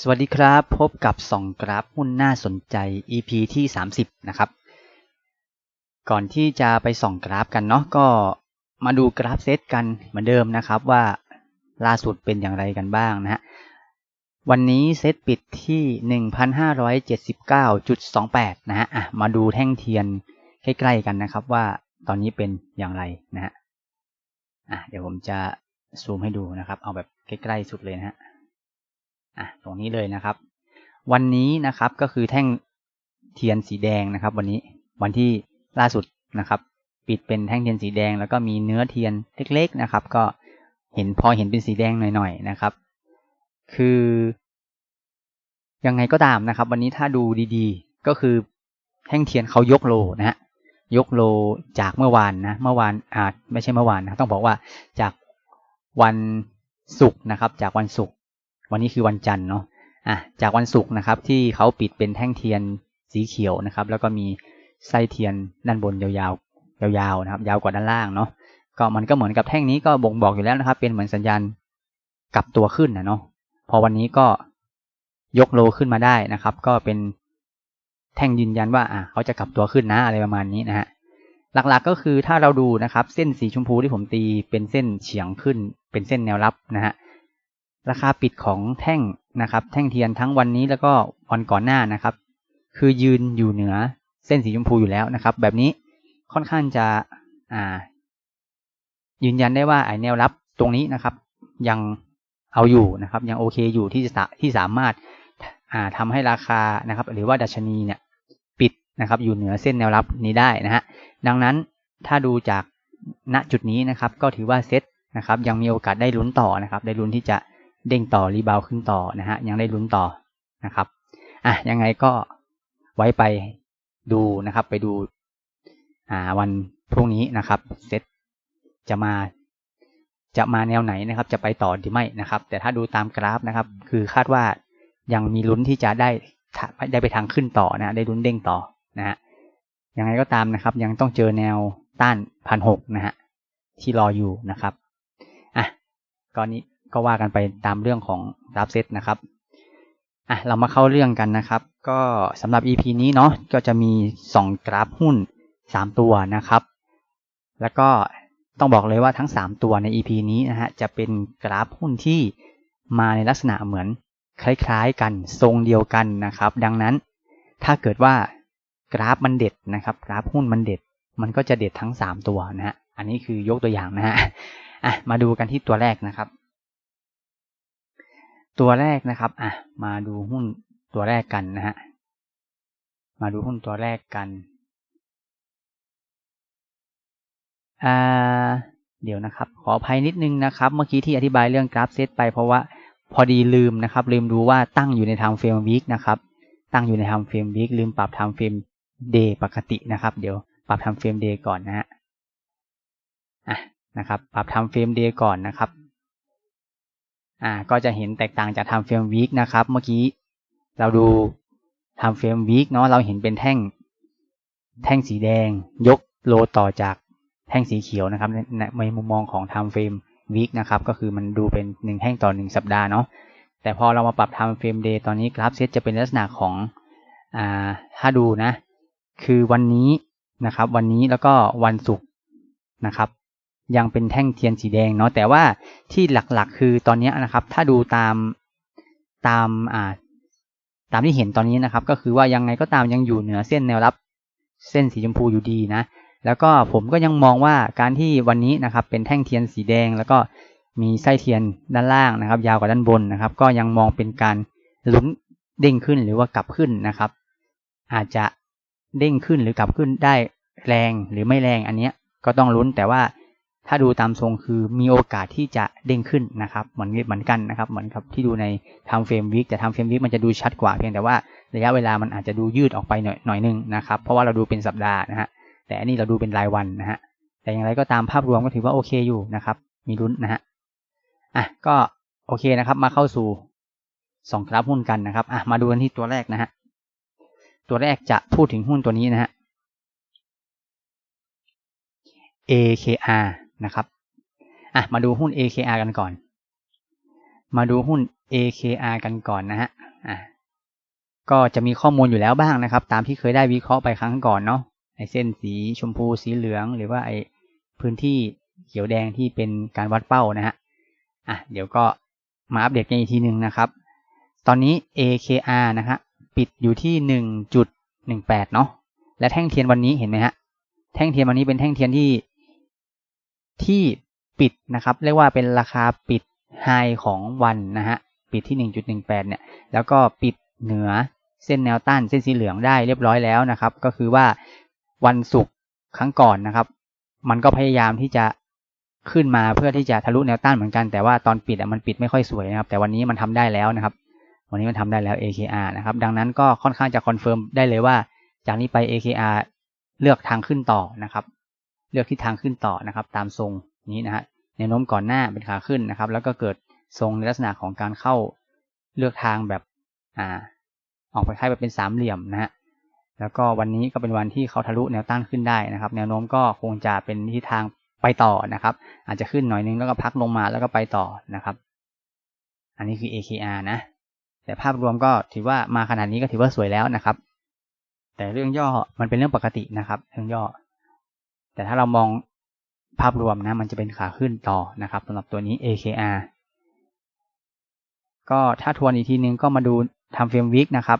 สวัสดีครับ พบกับส่องกราฟหุ้นน่าสนใจ EP ที่ 30 นะครับ ก่อนที่จะไปส่องกราฟกันเนาะก็มาดูกราฟเซตกันเหมือนเดิมนะครับว่าล่าสุดเป็นอย่างไรกันบ้างนะฮะวันนี้เซตปิดที่ 1,579.28 นะฮะะมาดูแท่งเทียนใกล้ๆกันนะครับว่าตอนนี้เป็นอย่างไรนะฮะเดี๋ยวผมจะซูมให้ดูนะครับ เอาแบบใกล้ๆสุดเลยนะฮะ อะตรงนี้เลยนะครับ วันนี้นะครับก็คือแท่งเทียนสีแดงนะครับ วันนี้วันที่ล่าสุดนะครับ ปิดเป็นแท่งเทียนสีแดง แล้วก็มีเนื้อเทียนเล็ก ๆนะครับ ก็เห็นพอเห็นเป็นสีแดงหน่อยๆนะครับ คือยังไงก็ตามนะครับ วันนี้ถ้าดูดีๆ ก็คือแท่งเทียนเขายกโลนะฮะยกโลจากเมื่อวานนะเมื่อวานอ่าไม่ใช่เมื่อวานนะต้องบอกว่าจากวันศุกร์นะครับ จากวันศุกร์ วันนี้คือวันจันทร์เนาะอะจากวันศุกร์นะครับที่เขาปิดเป็นแท่งเทียนสีเขียวนะครับ แล้วก็มีไส้เทียนด้านบนยาวๆยาวๆนะครับ ยาวกว่าด้านล่างเนาะก็มันก็เหมือนกับแท่งนี้ก็บ่งบอกอยู่แล้วนะครับ เป็นเหมือนสัญญาณกลับตัวขึ้นนะเนาะพอวันนี้ก็ยกโลขึ้นมาได้นะครับ ก็เป็นแท่งยืนยันว่าอะเขาจะกลับตัวขึ้นนะอะไรประมาณนี้นะฮะหลักๆก็คือถ้าเราดูนะครับ เส้นสีชมพูที่ผมตีเป็นเส้นเฉียงขึ้น เป็นเส้นแนวรับนะฮะ ราคาปิดของแท่งนะครับ แท่งเทียนทั้งวันนี้แล้วก็วันก่อนหน้านะครับ คือยืนอยู่เหนือเส้นสีชมพูอยู่แล้วนะครับ แบบนี้ค่อนข้างจะอ่า ยืนยันได้ว่าไอแนวรับตรงนี้นะครับ ยังเอาอยู่นะครับ ยังโอเคอยู่ที่จะที่สามารถอ่าทำให้ราคานะครับ หรือว่าดัชนีเนี่ย ปิดนะครับ อยู่เหนือเส้นแนวรับนี้ได้นะฮะดังนั้นถ้าดูจากณจุดนี้นะครับ ก็ถือว่าเซ็ตนะครับ ยังมีโอกาสได้ลุ้นต่อนะครับ ได้ลุ้นที่จะ เด้งต่อรีบาวขึ้นต่อนะฮะยังได้ลุ้นต่อนะครับอะยังไงก็ไว้ไปดูนะครับ ไปดูอ่าวันพรุ่งนี้นะครับเซตจะมาจะมาแนวไหนนะครับ จะไปต่อหรือไม่นะครับ แต่ถ้าดูตามกราฟนะครับ คือคาดว่ายังมีลุ้นที่จะได้ได้ไปทางขึ้นต่อนะได้ลุ้นเด้งต่อนะฮะยังไงก็ตามนะครับ ยังต้องเจอแนวต้านพันหกนะฮะที่รออยู่นะครับอะก่อนนี้ ก็ว่ากันไปตามเรื่องของกราฟเซตนะครับอะเรามาเข้าเรื่องกันนะครับ ก็สำหรับ EP นี้เนาะก็จะมี 2 กราฟหุ้น 3 ตัวนะครับ แล้วก็ต้องบอกเลยว่าทั้ง 3 ตัวใน EP นี้นะฮะจะเป็นกราฟหุ้นที่มาในลักษณะเหมือนคล้ายๆกันทรงเดียวกันนะครับ ดังนั้นถ้าเกิดว่ากราฟมันเด็ดนะครับ กราฟหุ้นมันเด็ด มันก็จะเด็ดทั้ง 3 ตัวนะฮะอันนี้คือยกตัวอย่างนะฮะอะมาดูกันที่ตัวแรกนะครับ ตัวแรกนะครับอะมาดูหุ้นตัวแรกกันนะฮะมาดูหุ้นตัวแรกกันอ่าเดี๋ยวนะครับ ขออภัยนิดนึงนะครับ เมื่อกี้ที่อธิบายเรื่องกราฟเซตไปเพราะว่าพอดีลืมนะครับ ลืมดูว่าตั้งอยู่ในไทม์เฟรมวีคนะครับ ตั้งอยู่ในไทม์เฟรมวีคลืมปรับไทม์เฟรมเดย์ปกตินะครับ เดี๋ยวปรับไทม์เฟรมเดย์ก่อนนะฮะอะนะครับ ปรับไทม์เฟรมเดย์ก่อนนะครับ อ่าก็จะเห็นแตกต่างจากไทม์เฟรมวีคนะครับ เมื่อกี้เราดูไทม์เฟรมวีคเนาะเราเห็นเป็นแท่ง แท่งสีแดงยกโลต่อจากแท่งสีเขียวนะครับในมุมมองของ time frame week นะครับก็คือมันดูเป็นหนึ่งแท่งต่อหนึ่งสัปดาห์เนาะแต่พอเรามาปรับ time frame day ตอนนี้กราฟเซตจะเป็นลักษณะของอ่าถ้าดูนะ คือวันนี้นะครับ วันนี้แล้วก็วันศุกร์นะครับ ยังเป็นแท่งเทียนสีแดงเนาะแต่ว่าที่หลักๆ คือตอนนี้นะครับ ถ้าดูตามตามอ่าตามที่เห็นตอนนี้นะครับ ก็คือว่ายังไงก็ตามยังอยู่เหนือเส้นแนวรับเส้นสีชมพูอยู่ดีนะ แล้วก็ผมก็ยังมองว่าการที่วันนี้นะครับ เป็นแท่งเทียนสีแดง แล้วก็มีไส้เทียนด้านล่างนะครับ ยาวกว่าด้านบนนะครับ ก็ยังมองเป็นการลุ้นเด้งขึ้นหรือว่ากลับขึ้นนะครับ อาจจะเด้งขึ้นหรือกลับขึ้นได้แรงหรือไม่แรงอันนี้ก็ต้องลุ้นแต่ว่า ถ้าดูตามทรงคือมีโอกาสที่จะเด้งขึ้นนะครับเหมือนเหมือนกันนะครับ เหมือนกับที่ดูในทำเฟรมวิกแต่ทำเฟรมวิกมันจะดูชัดกว่าเพียงแต่ว่าระยะเวลามันอาจจะดูยืดออกไปหน่อยหน่อยนึงนะครับ เพราะว่าเราดูเป็นสัปดาห์นะฮะแต่อันนี้เราดูเป็นรายวันนะฮะแต่อย่างไรก็ตามภาพรวมก็ถือว่าโอเคอยู่นะครับ มีลุ้นนะฮะอะก็โอเคนะครับ มาเข้าสู่สองกราฟหุ้นกันนะครับอะมาดูกันที่ตัวแรกนะฮะตัวแรกจะพูดถึงหุ้นตัวนี้นะฮะ AKR นะครับอะมาดูหุ้น AKR กันก่อน มาดูหุ้น AKR กันก่อนนะฮะอะก็จะมีข้อมูลอยู่แล้วบ้างนะครับ ตามที่เคยได้วิเคราะห์ไปครั้งก่อนเนาะไอเส้นสีชมพูสีเหลือง หรือว่าไอพื้นที่เขียวแดงที่เป็นการวัดเป้านะฮะอะเดี๋ยวก็มาอัปเดตกันอีกทีหนึ่งนะครับ ตอนนี้ AKR นะฮะปิดอยู่ที่หนึ่งจุดหนึ่งแปดเนาะและแท่งเทียนวันนี้เห็นไหมฮะแท่งเทียนวันนี้เป็นแท่งเทียนที่ ที่ปิดนะครับ เรียกว่าเป็นราคาปิดไฮของวันนะฮะปิดที่หนึ่งจุดหนึ่งแปดเนี่ย แล้วก็ปิดเหนือเส้นแนวต้านเส้นสีเหลืองได้เรียบร้อยแล้วนะครับ ก็คือว่าวันศุกร์ครั้งก่อนนะครับ มันก็พยายามที่จะขึ้นมาเพื่อที่จะทะลุแนวต้านเหมือนกัน แต่ว่าตอนปิดอะมันปิดไม่ค่อยสวยนะครับ แต่วันนี้มันทำได้แล้วนะครับ วันนี้มันทำได้แล้ว AKR นะครับ ดังนั้นก็ค่อนข้างจะคอนเฟิร์มได้เลยว่า จากนี้ไป AKR เลือกทางขึ้นต่อนะครับ ลือกที่ทางขึ้นต่อนะครับ ตามทรงนี้นะฮะแนวโน้มก่อนหน้าเป็นขาขึ้นนะครับ แล้วก็เกิดทรงในลักษณะของการเข้าเลือกทางแบบอ่าออกไปคล้ายแบบเป็นสามเหลี่ยมนะฮะแล้วก็วันนี้ก็เป็นวันที่เขาทะลุแนวต้านขึ้นได้นะครับ แนวโน้มก็คงจะเป็นทิศทางไปต่อนะครับ อาจจะขึ้นหน่อยนึงแล้วก็พักลงมาแล้วก็ไปต่อนะครับ อันนี้คือ AKR นะ แต่ภาพรวมก็ถือว่ามาขนาดนี้ก็ถือว่าสวยแล้วนะครับ แต่เรื่องย่อมันเป็นเรื่องปกตินะครับ เรื่องย่อ แต่ถ้าเรามองภาพรวมนะ มันจะเป็นขาขึ้นต่อนะครับสำหรับตัวนี้ AKR ก็ถ้าทวนอีกทีนึงก็มาดูทำเฟรมวิกนะครับ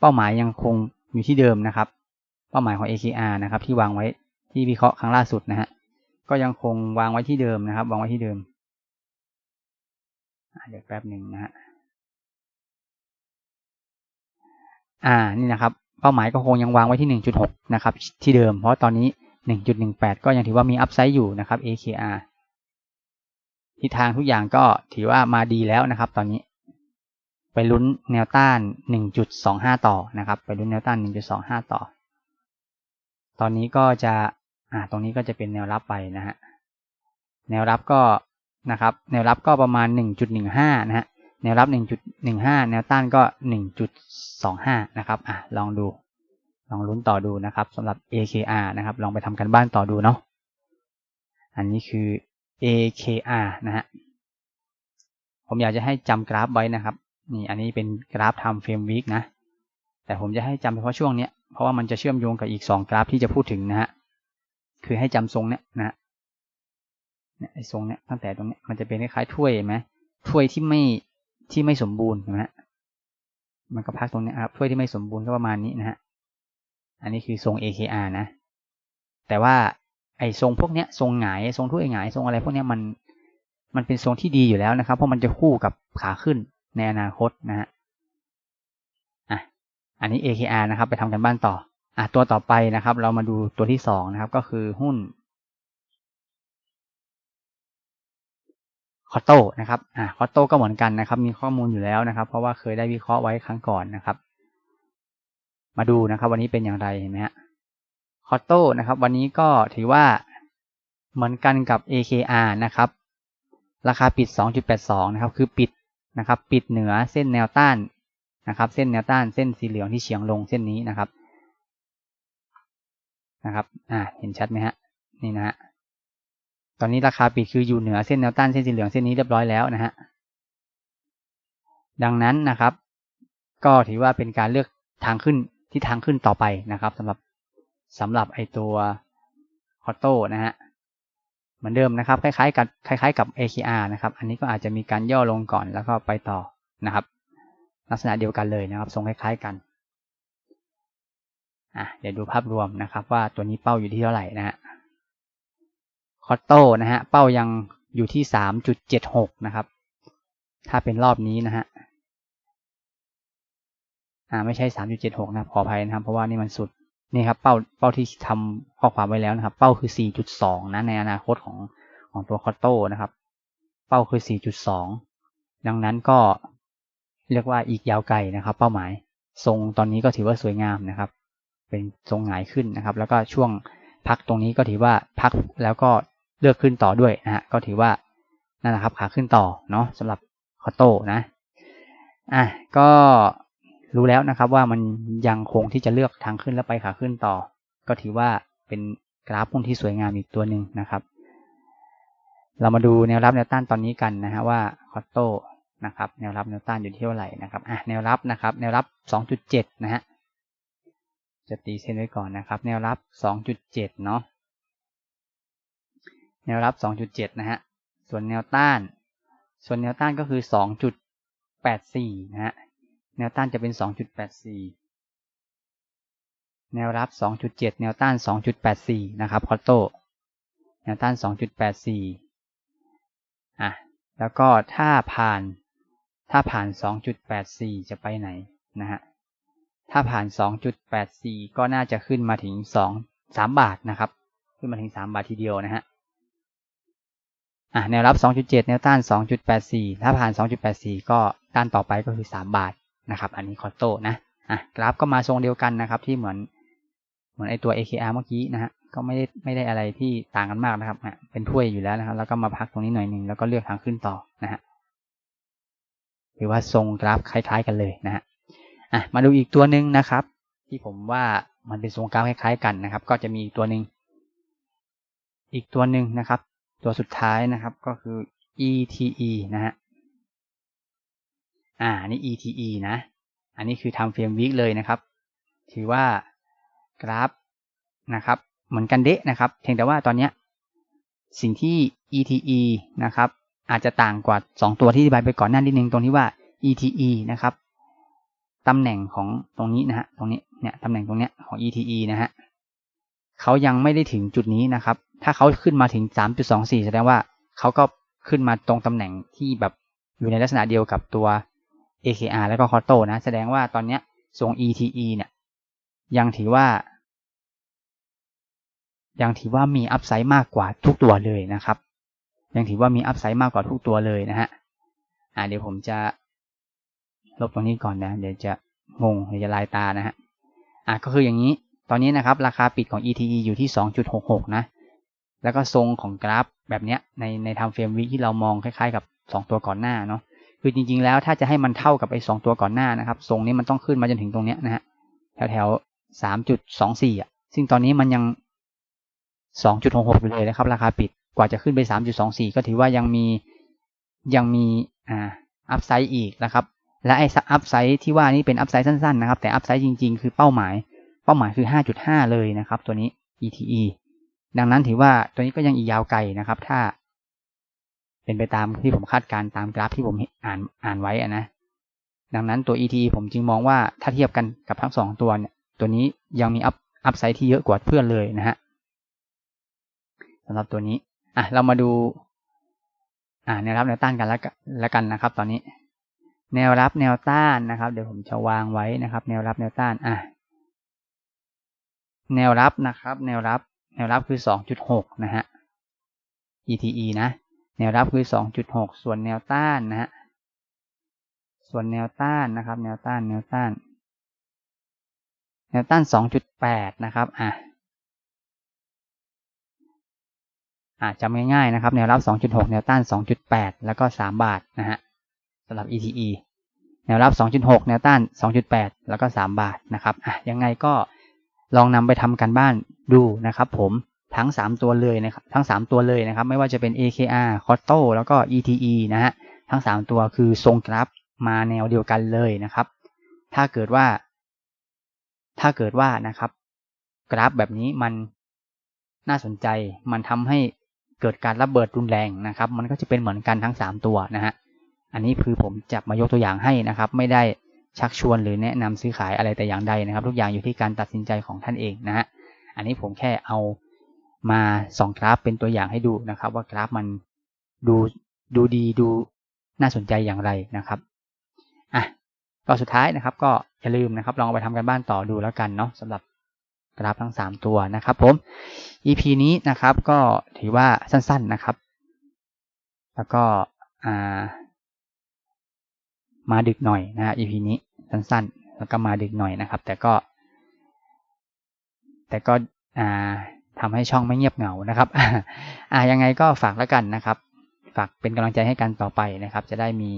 เป้าหมายยังคงอยู่ที่เดิมนะครับ เป้าหมายของ AKR นะครับ ที่วางไว้ที่วิเคราะห์ครั้งล่าสุดนะฮะก็ยังคงวางไว้ที่เดิมนะครับ วางไว้ที่เดิมเดี๋ยวแป๊บหนึ่งนะฮะอ่านี่นะครับ เป้าหมายก็คงยังวางไว้ที่หนึ่งจุดหกนะครับ ที่เดิม เพราะตอนนี้ หนึ่งจุดหนึ่งแปดก็ยังถือว่ามีอัพไซด์อยู่นะครับ AKR ทิศทางทุกอย่างก็ถือว่ามาดีแล้วนะครับ ตอนนี้ ไปลุ้นแนวต้านหนึ่งจุดสองห้าต่อนะครับ ไปลุ้นแนวต้านหนึ่งจุดสองห้าต่อ ตอนนี้ก็จะอ่าตรงนี้ก็จะเป็นแนวรับไปนะฮะแนวรับก็นะครับ แนวรับก็ประมาณหนึ่งจุดหนึ่งห้านะฮะแนวรับหนึ่งจุดหนึ่งห้าแนวต้านก็หนึ่งจุดสองห้านะครับ อะ ลองดู ลองลุ้นต่อดูนะครับสำหรับ AKR นะครับ ลองไปทำกันบ้านต่อดูเนาะอันนี้คือ AKR นะฮะผมอยากจะให้จำกราฟไว้นะครับนี่อันนี้เป็นกราฟทำเฟรมวีคนะแต่ผมจะให้จำเฉพาะช่วงเนี้ยเพราะว่ามันจะเชื่อมโยงกับอีกสองกราฟที่จะพูดถึงนะฮะคือให้จำทรงเนี้ยนะเนี่ยไอ้ทรงเนี้ยตั้งแต่ตรงเนี้ยมันจะเป็นคล้ายๆถ้วยไหมถ้วยที่ไม่ที่ไม่สมบูรณ์นะฮะมันก็พักตรงนี้ครับถ้วยที่ไม่สมบูรณ์ก็ประมาณนี้นะฮะ อันนี้คือทรง AKR นะ แต่ว่าไอ้ทรงพวกเนี้ยทรงหงายทรงถ้วยหงายทรงอะไรพวกเนี้ยมันมันเป็นทรงที่ดีอยู่แล้วนะครับ เพราะมันจะคู่กับขาขึ้นในอนาคตนะฮะอะอันนี้ AKR นะครับ ไปทำกันบ้านต่ออะตัวต่อไปนะครับ เรามาดูตัวที่สองนะครับ ก็คือหุ้นคอโต้นะครับ อ่าคอโต้ก็เหมือนกันนะครับ มีข้อมูลอยู่แล้วนะครับ เพราะว่าเคยได้วิเคราะห์ไว้ครั้งก่อนนะครับ มาดูนะครับ วันนี้เป็นอย่างไรเห็นไหมฮะคอโต้นะครับ วันนี้ก็ถือว่าเหมือนกันกับ AKR นะครับ ราคาปิด 2.82 นะครับ คือปิดนะครับ ปิดเหนือเส้นแนวต้านนะครับ เส้นแนวต้านเส้นสีเหลืองที่เฉียงลงเส้นนี้นะครับนะครับ อ่า เห็นชัดไหมฮะ นี่นะฮะ ตอนนี้ราคาปิดคืออยู่เหนือเส้นแนวต้านเส้นสีเหลืองเส้นนี้เรียบร้อยแล้วนะฮะ ดังนั้นนะครับ ก็ถือว่าเป็นการเลือกทางขึ้น ที่ทางขึ้นต่อไปนะครับสำหรับสำหรับไอตัวคอโต้นะฮะเหมือนเดิมนะครับ คล้ายๆกับคล้ายๆกับ AKR นะครับ อันนี้ก็อาจจะมีการย่อลงก่อนแล้วก็ไปต่อนะครับ ลักษณะเดียวกันเลยนะครับ ทรงคล้ายๆกันอะเดี๋ยวดูภาพรวมนะครับ ว่าตัวนี้เป้าอยู่ที่เท่าไหร่นะฮะคอตโต้นะฮะเป้ายังอยู่ที่สามจุดเจ็ดหกนะครับ ถ้าเป็นรอบนี้นะฮะ อ่าไม่ใช่สามจุดเจ็ดหกนะขออภัยนะครับ เพราะว่านี่มันสุดนี่ครับเป้าเป้าที่ทำข้อความไว้แล้วนะครับ เป้าคือสี่จุดสองนะในอนาคตของของตัวคอตโต้นะครับ เป้าคือสี่จุดสองดังนั้นก็เรียกว่าอีกยาวไกลนะครับ เป้าหมายทรงตอนนี้ก็ถือว่าสวยงามนะครับ เป็นทรงหงายขึ้นนะครับ แล้วก็ช่วงพักตรงนี้ก็ถือว่าพักแล้วก็เลือกขึ้นต่อด้วยนะฮะก็ถือว่านั่นแหละครับขาขึ้นต่อเนาะสำหรับคอโต้นะอะก็ รู้แล้วนะครับว่ามันยังคงที่จะเลือกทางขึ้นแล้วไปขาขึ้นต่อ ก็ถือว่าเป็นกราฟพุ่งที่สวยงามอีกตัวหนึ่งนะครับ เรามาดูแนวรับแนวต้านตอนนี้กันนะฮะว่าคอโต้นะครับแนวรับแนวต้านอยู่ที่เท่าไหร่นะครับอะแนวรับนะครับ แนวรับ 2.7 นะฮะจะตีเส้นไว้ก่อนนะครับ แนวรับ 2.7 เนาะแนวรับ 2.7 นะฮะส่วนแนวต้าน ส่วนแนวต้านก็คือ 2.84 นะฮะ แนวต้านจะเป็น 2.84 แนวรับ 2.7 แนวต้าน 2.84 นะครับคอตโต้แนวต้าน 2.84 อะ แล้วก็ถ้าผ่าน ถ้าผ่าน 2.84 จะไปไหนนะฮะ ถ้าผ่าน 2.84 ก็น่าจะขึ้นมาถึง 2 3 บาทนะครับ ขึ้นมาถึง 3 บาททีเดียวนะฮะอะแนวรับ 2.7 แนวต้าน 2.84 ถ้าผ่าน 2.84 ก็ต้านต่อไปก็คือ 3 บาท นะครับ อันนี้คอตโต้นะอะกราฟก็มาทรงเดียวกันนะครับ ที่เหมือนเหมือนไอตัว AKR เมื่อกี้นะฮะก็ไม่ได้ไม่ได้อะไรที่ต่างกันมากนะครับเป็นถ้วยอยู่แล้วนะครับ แล้วก็มาพักตรงนี้หน่อยหนึ่งแล้วก็เลือกทางขึ้นต่อนะฮะหรือว่าทรงกราฟคล้าย ๆ กันเลยนะฮะอะมาดูอีกตัวหนึ่งนะครับ ที่ผมว่ามันเป็นทรงกราฟคล้าย ๆ กันนะครับ ก็จะมีตัวหนึ่งอีกตัวหนึ่งนะครับ ตัวสุดท้ายนะครับก็คือ ETE นะฮะ อ่านี่ ETE นะ อันนี้คือทำเฟรมวิกเลยนะครับ ถือว่ากราฟนะครับ เหมือนกันเดะนะครับเพียงแต่ว่าตอนนี้สิ่งที่ ETE นะครับ อาจจะต่างกว่า 2 ตัวที่อธิบายไปก่อนหน้านิดนึงตรงที่ว่า ETE นะครับตำแหน่งของตรงนี้นะฮะตรงนี้เนี่ยตำแหน่งตรงเนี้ยของ ETE นะฮะเขายังไม่ได้ถึงจุดนี้นะครับ ถ้าเขาขึ้นมาถึง 3.24 แสดงว่าเขาก็ขึ้นมาตรงตำแหน่งที่แบบอยู่ในลักษณะเดียวกับตัว AKR แล้วก็ c o t o นะ แสดงว่าตอนนี้ทรง ETE เนี่ยยังถือว่า ยังถือว่ามีอัพไซด์มากกว่าทุกตัวเลยนะครับ ยังถือว่ามีอัพไซด์มากกว่าทุกตัวเลยนะฮะอ่าเดี๋ยวผมจะลบตรงนี้ก่อนนะ เดี๋ยวจะงงเดี๋ยวจะลายตานะฮะอะก็คืออย่างนี้ตอนนี้นะครับ ราคาปิดของ ETE อยู่ที่ 2.66 นะ แล้วก็ทรงของกราฟแบบเนี้ยในในทำเฟรมวิที่เรามองคล้ายๆ กับ 2 ตัวก่อนหน้าเนาะ คือจริง ๆ แล้วถ้าจะให้มันเท่ากับไอ้สองตัวก่อนหน้านะครับทรงนี้มันต้องขึ้นมาจนถึงตรงเนี้ยนะฮะแถวแถวสามจุดสองสี่อะ ซึ่งตอนนี้มันยังสองจุดหกหกอยู่เลยนะครับ ราคาปิดกว่าจะขึ้นไปสามจุดสองสี่ก็ถือว่ายังมียังมีอ่าอัพไซด์อีกนะครับ และไอ้อัพไซด์ที่ว่านี้เป็นอัพไซด์สั้นๆ นะครับ แต่อัพไซด์จริง ๆ คือเป้าหมาย เป้าหมายคือห้าจุดห้าเลยนะครับ ตัวนี้ ETE ดังนั้นถือว่าตัวนี้ก็ยังอีกยาวไกลนะครับ ถ้า เป็นไปตามที่ผมคาดการตามกราฟที่ผมอ่านอ่านไว้อะนะดังนั้นตัว ET ผมจึงมองว่าถ้าเทียบกันกับทั้งสองตัวเนี่ย ตัวนี้ยังมีอัพอัพไซด์ที่เยอะกว่าเพื่อนเลยนะฮะสำหรับตัวนี้อะเรามาดู อ่าแนวรับแนวต้านกันแล้วแล้วกันนะครับ ตอนนี้ แนวรับแนวต้านนะครับ เดี๋ยวผมจะวางไว้นะครับ แนวรับแนวต้านอะแนวรับนะครับ แนวรับ แนวรับคือสองจุดหกนะฮะ ETE นะ แนวรับคือสองจุดหกส่วนแนวต้านนะฮะ ส่วนแนวต้านนะครับ แนวต้านแนวต้าน แนวต้านสองจุดแปดนะครับ อะอะจำง่ายๆนะครับ แนวรับสองจุดหกแนวต้านสองจุดแล้วก็สามบาทนะฮะสำหรับ ETE แนวรับสองจุดหกแนวต้านสองจุดแล้วก็สามบาทนะครับอะยังไงก็ลองนำไปทำกันบ้านดูนะครับผม ทั้ง 3 ตัวเลยนะครับทั้ง 3 ตัวเลยนะครับ ไม่ว่าจะเป็น AKR c o t o แล้วก็ ETE นะฮะทั้ง 3 ตัวคือทรงกราฟมาแนวเดียวกันเลยนะครับ ถ้าเกิดว่า ถ้าเกิดว่านะครับ กราฟแบบนี้มันน่าสนใจมันทำให้เกิดการระเบิดรุนแรงนะครับ มันก็จะเป็นเหมือนกันทั้ง 3 ตัวนะฮะอันนี้คือผมจับมายกตัวอย่างให้นะครับ ไม่ได้ชักชวนหรือแนะนำซื้อขายอะไรแต่อย่างใดนะครับ ทุกอย่างอยู่ที่การตัดสินใจของท่านเองนะฮะอันนี้ผมแค่เอา มาสองกราฟเป็นตัวอย่างให้ดูนะครับ ว่ากราฟมันดูดูดีดูน่าสนใจอย่างไรนะครับอะก็สุดท้ายนะครับ ก็อย่าลืมนะครับ ลองไปทำกันบ้านต่อดูแล้วกันเนาะสำหรับกราฟทั้ง 3 ตัวนะครับผม EP นี้นะครับก็ถือว่าสั้นๆนะครับ แล้วก็อ่ามาดึกหน่อยนะฮะ EP นี้สั้นๆ แล้วก็มาดึกหน่อยนะครับ แต่ก็ แต่ก็อ่า ทำให้ช่องไม่เงียบเหงานะครับอ่ายังไงก็ฝากแล้วกันนะครับ ฝากเป็นกำลังใจให้กันต่อไปนะครับ จะได้มี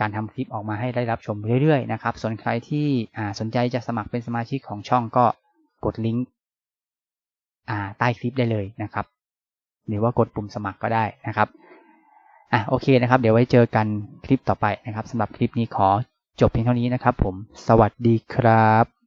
การทำคลิปออกมาให้ได้รับชมเรื่อยๆนะครับส่วนใครที่อ่าสนใจจะสมัครเป็นสมาชิกของช่องก็กดลิงก์อ่าใต้คลิปได้เลยนะครับ หรือว่ากดปุ่มสมัครก็ได้นะครับอะโอเคนะครับ เดี๋ยวไว้เจอกันคลิปต่อไปนะครับสำหรับคลิปนี้ขอจบเพียงเท่านี้นะครับผม สวัสดีครับ